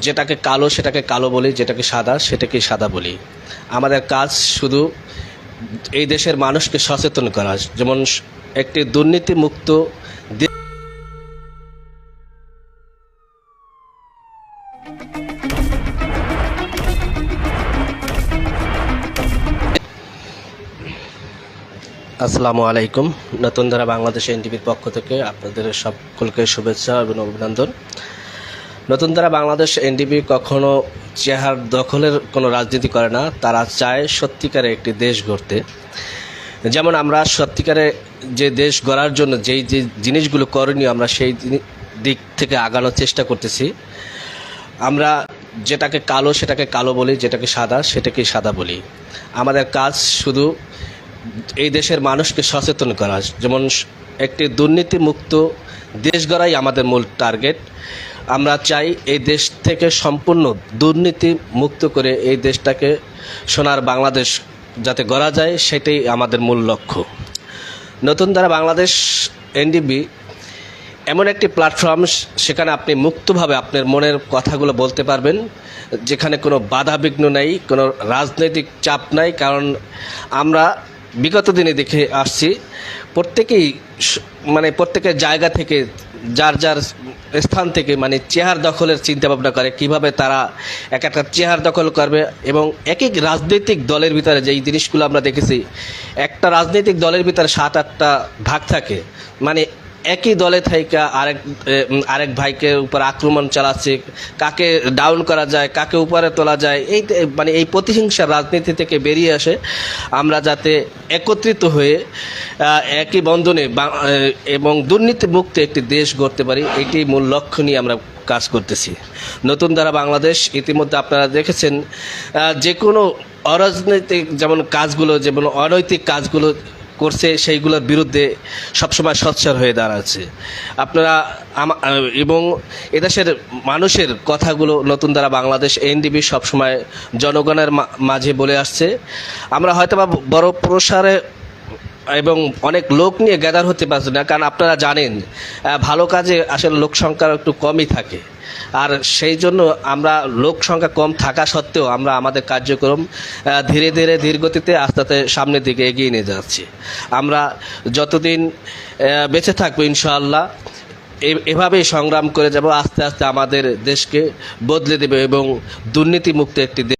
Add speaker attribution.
Speaker 1: যেটাকে কালো, সেটাকে কালো বলি, যেটাকে সাদা, সেটাকে সাদা বলি। আমাদের কাজ শুধু এই দেশের মানুষকে সচেতন করা। যেমন একটি দুর্নীতিমুক্ত আসসালামু আলাইকুম। নতুন ধারা বাংলাদেশ এনটিভির পক্ষ থেকে আপনাদের সকলকে শুভেচ্ছা এবং অভিনন্দন। নতুন তারা বাংলাদেশ এনটিভি কখনো চেহার দখলের কোনো রাজনীতি করে না, তারা চায় সত্যিকারে একটি দেশ গড়তে। যেমন আমরা সত্যিকারে যে দেশ গড়ার জন্য যেই, যে জিনিসগুলো করণীয় আমরা সেই দিক থেকে আগানোর চেষ্টা করতেছি। আমরা যেটাকে কালো সেটাকে কালো বলি, যেটাকে সাদা সেটাকে সাদা বলি। আমাদের কাজ শুধু এই দেশের মানুষকে সচেতন করা, যেমন একটি দুর্নীতিমুক্ত দেশ গড়াই আমাদের মূল টার্গেট। আমরা চাই এই দেশ থেকে সম্পূর্ণ দুর্নীতি মুক্ত করে এই দেশটাকে সোনার বাংলাদেশ যাতে গড়া যায়, সেটাই আমাদের মূল লক্ষ্য। নতুন দ্বারা বাংলাদেশ এনডিবি এমন একটি প্ল্যাটফর্ম সেখানে আপনি মুক্তভাবে আপনার মনের কথাগুলো বলতে পারবেন, যেখানে কোনো বাধা বিঘ্ন নেই, কোনো রাজনৈতিক চাপ নাই, কারণ আমরা বিগত দিনে দেখে আসছি, প্রত্যেকেই মানে প্রত্যেকের জায়গা থেকে, যার যার স্থান থেকে মানে চেহার দখলের চিন্তা ভাবনা করে, কীভাবে তারা এক একটা চেহার দখল করবে এবং এক এক রাজনৈতিক দলের ভিতরে যেই জিনিসগুলো আমরা দেখেছি, একটা রাজনৈতিক দলের ভিতরে সাত আটটা ভাগ থাকে। মানে একই দলে থাইকা আরেক আরেক ভাইকে উপর আক্রমণ চালাচ্ছে, কাকে ডাউন করা যায়, কাকে উপরে তোলা যায়, এই মানে এই প্রতিহিংসার রাজনীতি থেকে বেরিয়ে আসে। আমরা যাতে একত্রিত হয়ে একই বন্ধনে এবং দুর্নীতি মুক্ত একটি দেশ গড়তে পারি, এটি মূল লক্ষ্য নিয়ে আমরা কাজ করতেছি। নতুন দ্বারা বাংলাদেশ, ইতিমধ্যে আপনারা দেখেছেন যে কোনো অরাজনৈতিক যেমন কাজগুলো, যেমন অনৈতিক কাজগুলো করছে, সেইগুলোর বিরুদ্ধে সবসময় সচ্ছর হয়ে দাঁড়াচ্ছে। আপনারা এবং এদেশের মানুষের কথাগুলো নতুন দ্বারা বাংলাদেশ এনডিবি সবসময় জনগণের মাঝে বলে আসছে। আমরা হয়তো বা বড় প্রসারে এবং অনেক লোক নিয়ে গ্যাদার হতে পারছে না, কারণ আপনারা জানেন ভালো কাজে আসলে লোক সংখ্যা একটু কমই থাকে। আর সেই জন্য আমরা লোক সংখ্যা কম থাকা সত্ত্বেও আমরা আমাদের কার্যক্রম ধীরে ধীরে ধীর গতিতে আস্তে আস্তে সামনের দিকে এগিয়ে নিয়ে যাচ্ছি। আমরা যতদিন বেঁচে থাকব ইনশাআল্লাহ এভাবেই সংগ্রাম করে যাব, আস্তে আস্তে আমাদের দেশকে বদলে দেবে এবং দুর্নীতিমুক্ত একটি দেশ